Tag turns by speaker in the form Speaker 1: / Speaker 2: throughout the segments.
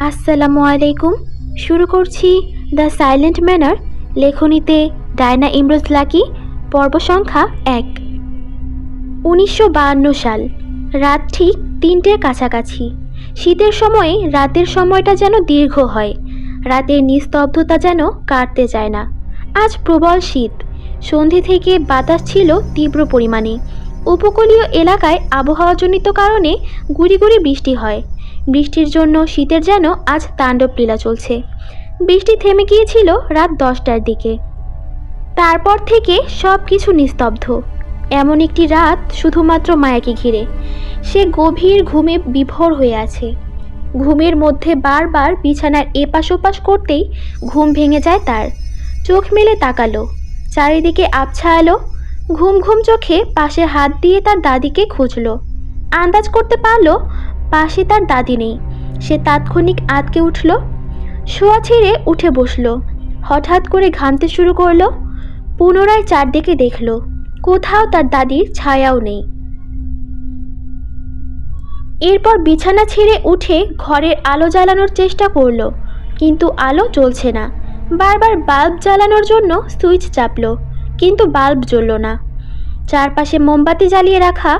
Speaker 1: আসসালামু আলাইকুম। শুরু করছি দ্য সাইলেন্ট ম্যানার লেখনীতে ডায়না ইমরোজ লাকি, পর্ব সংখ্যা এক। উনিশশো সাল, রাত ঠিক তিনটের কাছাকাছি। শীতের সময়ে রাতের সময়টা যেন দীর্ঘ হয়। রাতের নিস্তব্ধতা যেন কাটতে চায় না। আজ প্রবল শীত। সন্ধে থেকে বাতাস ছিল তীব্র পরিমাণে। উপকূলীয় এলাকায় আবহাওয়াজনিত কারণে গুড়ি গুড়ি বৃষ্টি হয়। বৃষ্টির জন্য শীতের যেন আজ তাণ্ডব লীলা চলছে। বৃষ্টি থেমে গিয়েছিল রাত দশটার দিকে। তারপর থেকে সব কিছু নিস্তব্ধ। এমন একটি রাত শুধুমাত্র মায়াকে ঘিরে। সে গভীর ঘুমে বিভোর হয়ে আছে। ঘুমের মধ্যে বারবার বিছানার এপাশ ওপাশ করতেই ঘুম ভেঙে যায় তার। চোখ মেলে তাকালো। চারিদিকে আবছা আলো। ঘুম ঘুম চোখে পাশে হাত দিয়ে তার দাদিকে খুঁজলো। আন্দাজ করতে পারল পাশে তার দাদি নেই। সে তাৎক্ষণিক আতকে উঠল, শোয়া ছেড়ে উঠে বসল। হঠাৎ করে ঘামতে শুরু করল, পুনরায় চারদিকে দেখল, কোথাও তার দাদির ছায়াও নেই। এরপর বিছানা ছেড়ে উঠে ঘরের আলো জ্বালানোর চেষ্টা করল, কিন্তু আলো জ্বলছে না। বারবার বাল্ব জ্বালানোর জন্য সুইচ চাপলো, কিন্তু বাল্ব জ্বলল না। চারপাশে মোমবাতি জ্বালিয়ে রাখা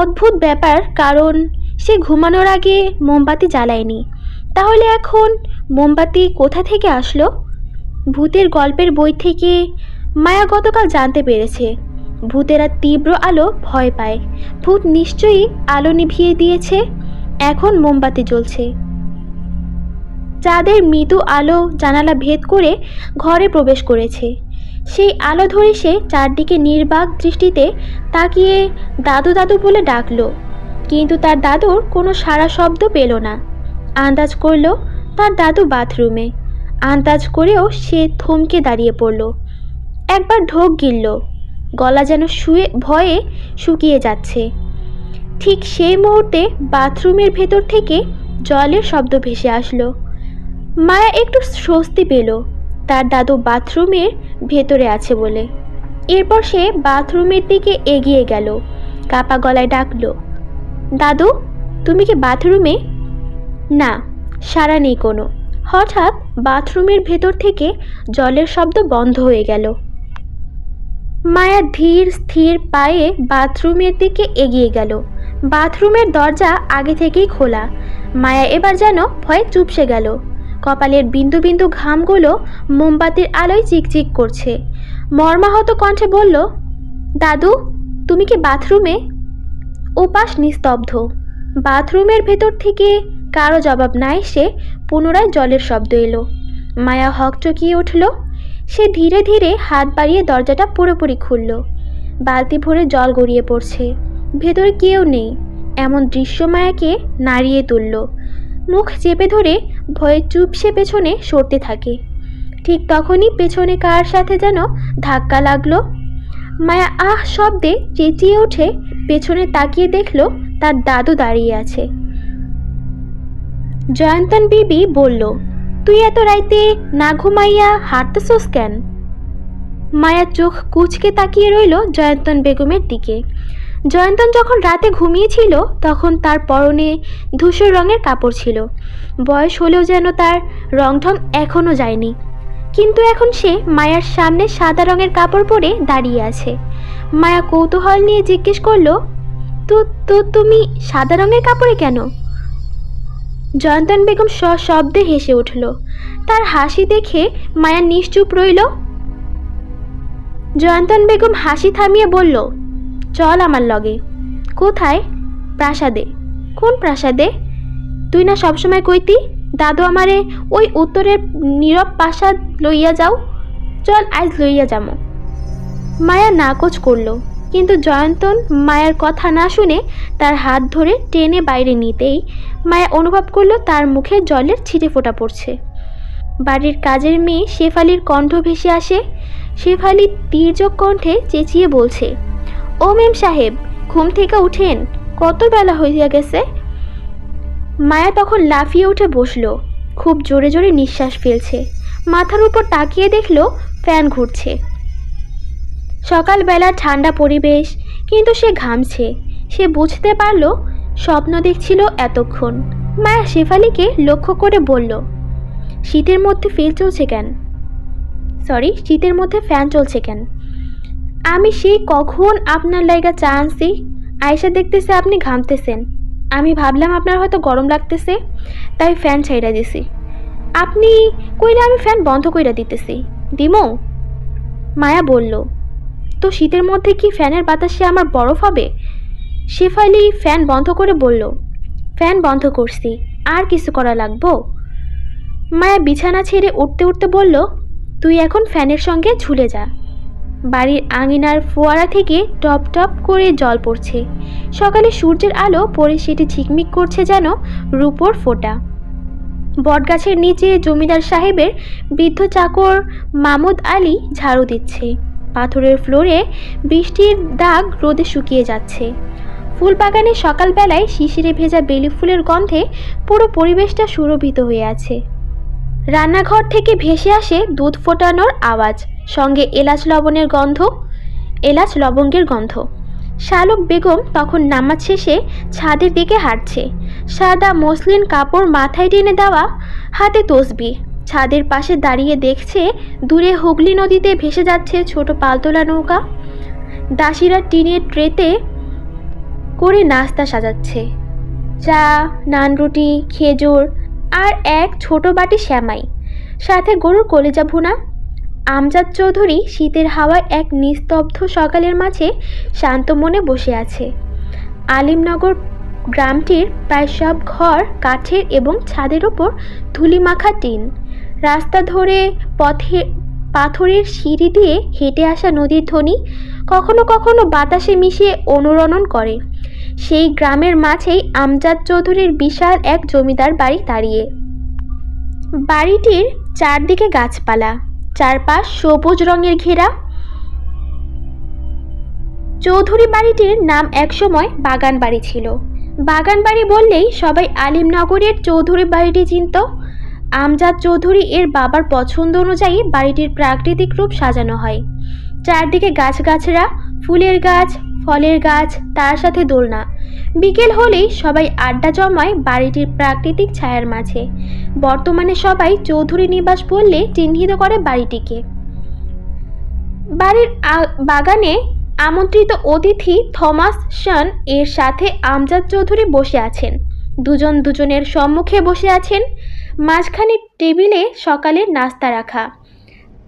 Speaker 1: অদ্ভুত ব্যাপার, কারণ সে ঘুমানোর আগে মোমবাতি জ্বালায়নি। তাহলে এখন মোমবাতি কোথা থেকে আসলো? ভূতের গল্পের বই থেকে মায়া গতকাল জানতে পেরেছে। ভূতেরা তীব্র আলো ভয় পায়। ভূত নিশ্চয়ই আলো নিভিয়ে দিয়েছে। এখন মোমবাতি জ্বলছে। চাঁদের মৃদু আলো জানালা ভেদ করে ঘরে প্রবেশ করেছে। সেই আলো ধরে সে চারদিকে নির্বাক দৃষ্টিতে তাকিয়ে দাদু দাদু বলে ডাকলো। কিন্তু তার দাদুর কোনো সারা শব্দ পেল না। আন্দাজ করল তার দাদু বাথরুমে। আন্দাজ করেও সে থমকে দাঁড়িয়ে পড়ল। একবার ঢোক গিলল। গলা যেন শুয়ে, ভয়ে শুকিয়ে যাচ্ছে। ঠিক সেই মুহূর্তে বাথরুমের ভেতর থেকে জলের শব্দ ভেসে আসলো। মায়া একটু স্বস্তি পেল। তার দাদু বাথরুমের ভেতরে আছে বলে। এরপর সে বাথরুমের দিকে এগিয়ে গেল। কাপা গলায় ডাকলো দাদু, তুমি কি বাথরুমে? না সারা নেই কোনো। হঠাৎ বাথরুমের ভেতর থেকে জলের শব্দ বন্ধ হয়ে গেল। মায়া ধীর, স্থির পায়ে বাথরুমের দিকে এগিয়ে গেল। বাথরুমের দরজা আগে থেকেই খোলা। মায়া এবার যেন ভয়ে চুপসে গেল। কপালের বিন্দু বিন্দু ঘামগুলো মোমবাতির আলোয় চিকচিক করছে। মর্মাহত কণ্ঠে বলল, দাদু, তুমি কি বাথরুমে? ওপাশ নিস্তব্ধ। বাথরুমের ভেতর থেকে কারও জবাব না এসে পুনরায় জলের শব্দ এলো। মায়া হকচকিয়ে উঠল। সে ধীরে ধীরে হাত বাড়িয়ে দরজাটা পুরোপুরি খুলল। বালতি ভরে জল গড়িয়ে পড়ছে। ভেতরে কেউ নেই। এমন দৃশ্য মায়াকে নাড়িয়ে তুলল। মুখ চেপে ধরে ভয়ে চুপসে পেছনে সরতে থাকে। ঠিক তখনই পেছনে কার সাথে যেন ধাক্কা লাগল? মায়া আহ শব্দে চেঁচিয়ে উঠে পেছনে তাকিয়ে দেখল তার দাদু দাঁড়িয়ে আছে। জয়ন্তন বিবি বলল, তুই এত রাইতে না ঘুমাইয়া হাঁটতেছোস কেন? মায়া চোখ কুচকে তাকিয়ে রইল জয়ন্তন বেগমের দিকে। জয়ন্তন যখন রাতে ঘুমিয়েছিল, তখন তার পরনে ধূসর রঙের কাপড় ছিল। বয়স হলেও যেন তার রংঢং এখনও যায়নি। কিন্তু এখন সে মায়ার সামনে সাদা রঙের কাপড় পরে দাঁড়িয়ে আছে। মায়া কৌতূহল নিয়ে জিজ্ঞেস করল, তো তো তুমি সাদা রঙের কাপড়ে কেন? জয়ন্তন বেগম সশব্দে হেসে উঠল। তার হাসি দেখে মায়া নিশ্চুপ রইল। জয়ন্তন বেগম হাসি থামিয়ে বলল, চল আমার লগে। কোথায়? প্রাসাদে। কোন প্রাসাদে? তুই না সবসময় কইতি? দাদু আমারে ওই উত্তরের নীরব প্রাসাদ লইয়া যাও। চল আজ লইয়া যামো। মায়া নাকচ করল, কিন্তু জয়ন্তন মায়ার কথা না শুনে তার হাত ধরে টেনে বাইরে নিতেই মায়া অনুভব করল তার মুখে জলের ছিটে ফোটা পড়ছে। বাড়ির কাজের মেয়ে শেফালির কণ্ঠ ভেসে আসে। শেফালি তীর্যক কণ্ঠে চেঁচিয়ে বলছে, ও মেম সাহেব, ঘুম থেকে উঠেন, কত বেলা হইয়া গেছে? মায়া তখন লাফিয়ে উঠে বসল। খুব জোরে জোরে নিঃশ্বাস ফেলছে। মাথার উপর তাকিয়ে দেখল, ফ্যান ঘুরছে। সকালবেলা ঠান্ডা পরিবেশ, কিন্তু সে ঘামছে। সে বুঝতে পারল, স্বপ্ন দেখছিল এতক্ষণ। মায়া শেফালিকে লক্ষ্য করে বলল, শীতের মধ্যে ফেল চলছে কেন? সরি, শীতের মধ্যে ফ্যান চলছে কেন? আমি সেই কখন আপনার লাইগা চা আনছি? আয়সা দেখতেছে আপনি ঘামতেছেন। আমি ভাবলাম আপনার হয়তো গরম লাগতেছে, তাই ফ্যান ছাইড়া দিছি। আপনি কইলে আমি ফ্যান বন্ধ কইরা দিতেছি। দিমো? মায়া বলল, তো শীতের মধ্যে কি ফ্যানের বাতাসে আমার বরফ হবে? শেফালি ফ্যান বন্ধ করে বলল, ফ্যান বন্ধ করছি, আর কিছু করা লাগবো? মায়া বিছানা ছেড়ে উঠতে উঠতে বলল, তুই এখন ফ্যানের সঙ্গে ঝুলে যা। বাড়ির আঙিনার ফোয়ারা থেকে টপ টপ করে জল পড়ছে। সকালে সূর্যের আলো পড়ে সেটি ঝিকমিক করছে যেন রূপোর ফোঁটা। বটগাছের নিচে জমিদার সাহেবের বৃদ্ধ চাকর মামুদ আলী ঝাড়ু দিচ্ছে। পাথরের ফ্লোরে বৃষ্টির দাগ রোদে শুকিয়ে যাচ্ছে। ফুল বাগানে সকালবেলায় শিশিরে ভেজা বেলি ফুলের গন্ধে পুরো পরিবেশটা সুরভিত হয়ে আছে। রান্নাঘর থেকে ভেসে আসে দুধ ফোটানোর আওয়াজ। সঙ্গে এলাচ লবণের গন্ধ, এলাচ লবঙ্গের গন্ধ। শালক বেগম তখন নামাজ শেষে ছাদের দিকে হাঁটছে। সাদা মসলিন কাপড় মাথায় টেনে দেওয়া হাতে তসবি। ছাদের পাশে দাঁড়িয়ে দেখছে, দূরে হুগলি নদীতে ভেসে যাচ্ছে ছোট পালতোলা নৌকা। দাসীরা টিনের ট্রেতে করে নাস্তা সাজাচ্ছে। চা, নান রুটি, খেজুর আর এক ছোট বাটি শ্যামাই। সাথে গরুর কলিজা ভুনা। আমজাদ চৌধুরী শীতের হাওয়ায় এক নিস্তব্ধ সকালের মাঝে শান্ত মনে বসে আছে। আলিমনগর গ্রামটির প্রায় সব ঘর কাঠের এবং ছাদের ওপর ধুলিমাখা টিন। রাস্তা ধরে পথে পাথরের সিঁড়ি দিয়ে হেঁটে আসা নদীর ধ্বনি কখনো কখনো বাতাসে মিশিয়ে অনুরণন করে। সেই গ্রামের মাঝেই আমজাদ চৌধুরীর বিশাল এক জমিদার বাড়ি দাঁড়িয়ে। বাড়িটির চারদিকে গাছপালা। চারপাশ সবুজ রঙের ঘেরা। চৌধুরী বাড়িটির নাম একসময় বাগান বাড়ি ছিল। বাগান বাড়ি বললেই সবাই আলিমনগরের চৌধুরী বাড়িটি চিনত। আমজাদ চৌধুরী এর বাবার পছন্দ অনুযায়ী বাড়িটির প্রাকৃতিক রূপ সাজানো হয়। চারদিকে গাছগাছরা ফুলের গাছ, ফলের গাছ, তার সাথে দোলনা। বিকেল হলেই সবাই আড্ডা জমায় বাড়িটির প্রাকৃতিক ছায়ার মাঝে। বর্তমানে সবাই চৌধুরী নিবাস বললে চিহ্নিত করে বাড়িটিকে। বাড়ির বাগানে আমন্ত্রিত অতিথি থমাস শান এর সাথে আমজাদ চৌধুরী বসে আছেন। দুজন দুজনের সম্মুখে বসে আছেন। মাঝখানে টেবিলে সকালের নাস্তা রাখা।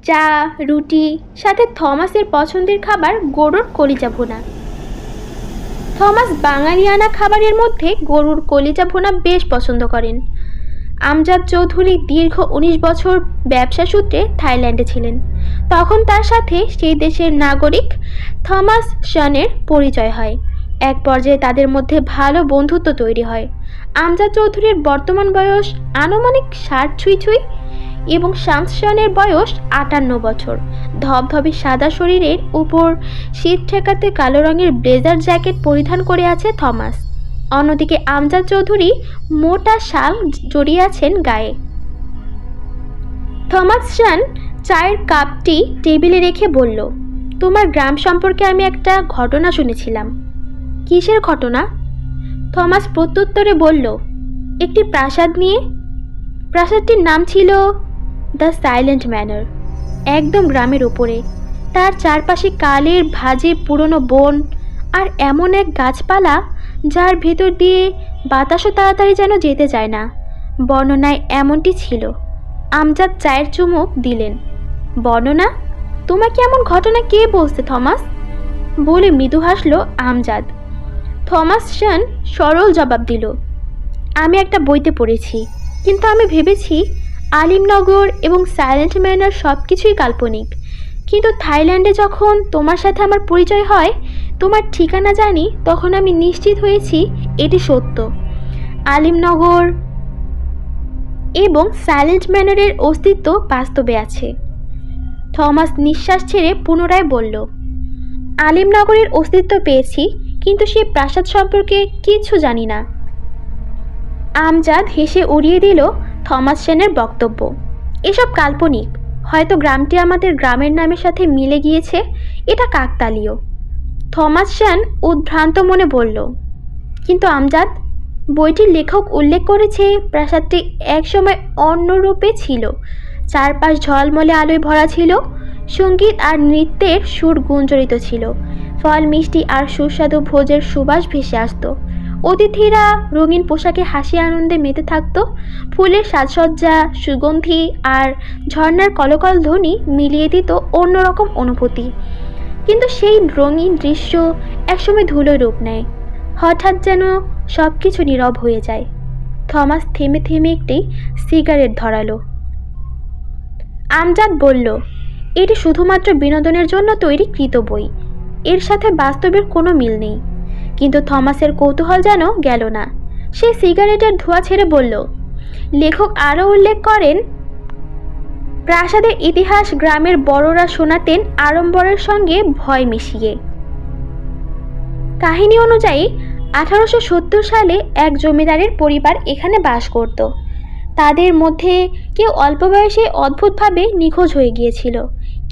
Speaker 1: চা, রুটি, সাথে থমাসের পছন্দের খাবার, গরুর কলিজা ভুনা। থমাস বাঙালিয়ানা খাবারের মধ্যে গরুর কলিজা ভোনা বেশ পছন্দ করেন। আমজাদ চৌধুরী দীর্ঘ উনিশ বছর ব্যবসা সূত্রে থাইল্যান্ডে ছিলেন। তখন তার সাথে সেই দেশের নাগরিক থমাস শানের পরিচয় হয়। এক পর্যায়ে তাদের মধ্যে ভালো বন্ধুত্ব তৈরি হয়। আমজাদ চৌধুরীর বর্তমান বয়স আনুমানিক ষাট ছুঁই ছুঁই এবং শামস বয়স আটান্ন বছর। ধবধবে সাদা শরীরের উপর শীত ঠেকাতে কালো রঙের ব্লেজার জ্যাকেট পরিধান করে আছে থমাস। অন্যদিকে আমজাদ চৌধুরী মোটা শাল জড়িয়ে আছেন গায়ে। থমাস শান চায়ের কাপটি টেবিলে রেখে বলল, তোমার গ্রাম সম্পর্কে আমি একটা ঘটনা শুনেছিলাম। কিসের ঘটনা? থমাস প্রত্যুত্তরে বলল, একটি প্রাসাদ নিয়ে। প্রাসাদটির নাম ছিল দ্য সাইলেন্ট ম্যানার। একদম গ্রামের ওপরে তার চারপাশে কালের ভাজে পুরনো বন আর এমন এক গাছপালা যার ভেতর দিয়ে বাতাসও তাড়াতাড়ি যেন যেতে চায় না। বর্ণনায় এমনটি ছিল। আমজাদ চায়ের চুমুক দিলেন। বর্ণনা, তোমাকে এমন ঘটনা কে বলছে, থমাস? বলে মৃদু হাসলো আমজাদ। থমাস শান সরল জবাব দিল, আমি একটা বইতে পড়েছি, কিন্তু আমি ভেবেছি আলিমনগর এবং সাইলেন্ট ম্যানার সব কিছুই কাল্পনিক। কিন্তু থাইল্যান্ডে যখন তোমার সাথে আমার পরিচয় হয়, তোমার ঠিকানা জানি, তখন আমি নিশ্চিত হয়েছি এটি সত্য। আলিমনগর এবং সাইলেন্ট ম্যানারের অস্তিত্ব বাস্তবে আছে। থমাস নিঃশ্বাস ছেড়ে পুনরায় বলল, আলিমনগরের অস্তিত্ব পেয়েছি, কিন্তু সে প্রাসাদ সম্পর্কে কিছু জানি না। আমজাদ হেসে উড়িয়ে দিল থমাস সেনের বক্তব্য। এসব কাল্পনিক। হয়তো গ্রামটি আমাদের গ্রামের নামের সাথে মিলে গিয়েছে, এটা কাকতালীয়। থমাস সেন উদ্ভ্রান্ত মনে বলল, কিন্তু আমজাদ, বইটির লেখক উল্লেখ করেছে, প্রাসাদটি একসময় অন্য রূপে ছিল। চারপাশ ঝলমলে আলোয় ভরা ছিল, সংগীত আর নৃত্যের সুর গুঞ্জরিত ছিল। ফল, মিষ্টি আর সুস্বাদু ভোজের সুবাস ভেসে আসতো। অতিথিরা রঙিন পোশাকে হাসি আনন্দে মেতে থাকত। ফুলের সাজসজ্জা, সুগন্ধি আর ঝর্ণার কলকল ধ্বনি মিলিয়ে দিত অন্যরকম অনুভূতি। কিন্তু সেই রঙিন দৃশ্য একসময় ধুলোয় রূপ নেয়। হঠাৎ যেন সব কিছু নীরব হয়ে যায়। থমাস থেমে থেমে একটি সিগারেট ধরালো। আমজাদ বলল, এটি শুধুমাত্র বিনোদনের জন্য তৈরি কৃত বই। এর সাথে বাস্তবের কোনো মিল নেই। কিন্তু থমাসের কৌতূহল যেন গেল না। সে সিগারেটের ধোঁয়া ছেড়ে বলল, লেখক আরও উল্লেখ করেন, প্রাসাদের ইতিহাস গ্রামের বড়রা শোনাতেন আড়ম্বরের সঙ্গে ভয় মিশিয়ে। কাহিনী অনুযায়ী, আঠারোশো সত্তর সালে এক জমিদারের পরিবার এখানে বাস করত। তাদের মধ্যে কেউ অল্প বয়সে অদ্ভুতভাবে নিখোঁজ হয়ে গিয়েছিল।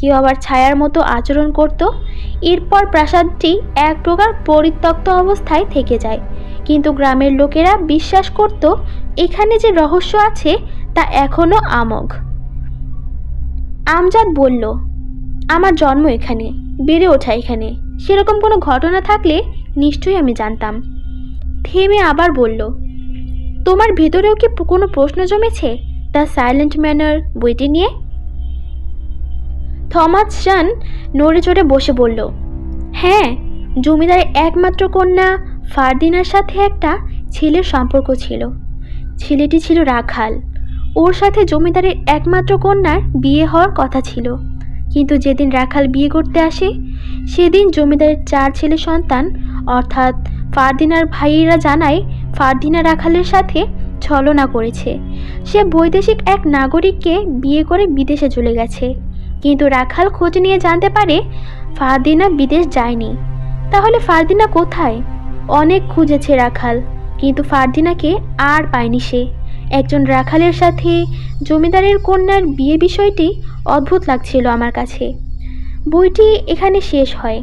Speaker 1: কেউ আবার ছায়ার মতো আচরণ করত? এরপর প্রাসাদটি এক প্রকার পরিত্যক্ত অবস্থায় থেকে যায়। কিন্তু গ্রামের লোকেরা বিশ্বাস করত, এখানে যে রহস্য আছে, তা এখনও আমগ আমজাদ বলল, আমার জন্ম এখানে, বেড়ে ওঠা এখানে। সেরকম কোনো ঘটনা থাকলে নিশ্চয়ই আমি জানতাম। থেমে আবার বলল, তোমার ভেতরেও কি কোনো প্রশ্ন জমেছে? দ্য সাইলেন্ট ম্যানার বইটি নিয়ে? থমাস চান নড়ে চড়ে বসে বলল হ্যাঁ জমিদারের একমাত্র কন্যা ফারদিনার সাথে একটা ছেলের সম্পর্ক ছিল। ছেলেটি ছিল রাখাল। ওর সাথে জমিদারের একমাত্র কন্যার বিয়ে হওয়ার কথা ছিল। কিন্তু যেদিন রাখাল বিয়ে করতে আসে, সেদিন জমিদারের চার ছেলে সন্তান, অর্থাৎ ফারদিনার ভাইয়েরা জানায় ফারদিনা রাখালের সাথে ছলনা করেছে। সে বৈদেশিক এক নাগরিককে বিয়ে করে বিদেশে চলে গেছে। কিন্তু রাখাল খোঁজ নিয়ে জানতে পারে ফারদিনা বিদেশ যায়নি। তাহলে ফারদিনা কোথায়? অনেক খুঁজেছে রাখাল, কিন্তু ফারদিনাকে আর পায়নি সে। একজন রাখালের সাথে জমিদারের কন্যার বিয়ে বিষয়টি অদ্ভুত লাগছিল আমার কাছে। বইটি এখানে শেষ হয়।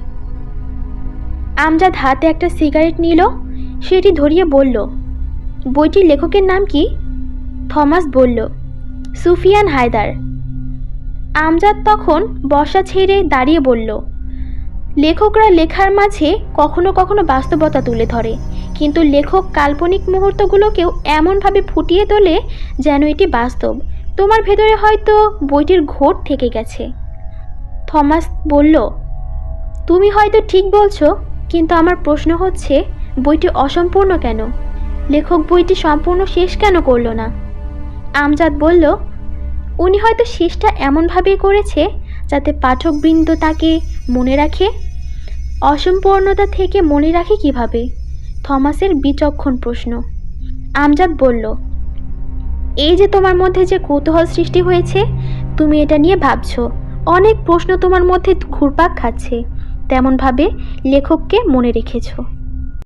Speaker 1: আমজাদ হাতে একটা সিগারেট নিল, সেটি ধরিয়ে বলল, বইটির লেখকের নাম কি? থমাস বলল, সুফিয়ান হায়দার। আমজাদ তখন বসা ছেড়ে দাঁড়িয়ে বলল, লেখকরা লেখার মাঝে কখনো কখনো বাস্তবতা তুলে ধরে, কিন্তু লেখক কাল্পনিক মুহূর্তগুলোকেও এমনভাবে ফুটিয়ে তোলে যেন এটি বাস্তব। তোমার ভেতরে হয়তো বইটির ঘোর থেকে গেছে। থমাস বলল, তুমি হয়তো ঠিক বলছো, কিন্তু আমার প্রশ্ন হচ্ছে, বইটি অসম্পূর্ণ কেন? লেখক বইটি সম্পূর্ণ শেষ কেন করল না? আমজাদ বলল উনি হয়তো শেষটা এমনভাবেই করেছে যাতে পাঠকবৃন্দ তাকে মনে রাখে, অসম্পূর্ণতা থেকে মনে রাখে কীভাবে? থমাসের বিচক্ষণ প্রশ্ন। আমজাদ বলল, এই যে তোমার মধ্যে যে কৌতূহল সৃষ্টি হয়েছে, তুমি এটা নিয়ে ভাবছ। অনেক প্রশ্ন তোমার মধ্যে ঘুরপাক খাচ্ছে। তেমনভাবে লেখককে মনে রেখেছো।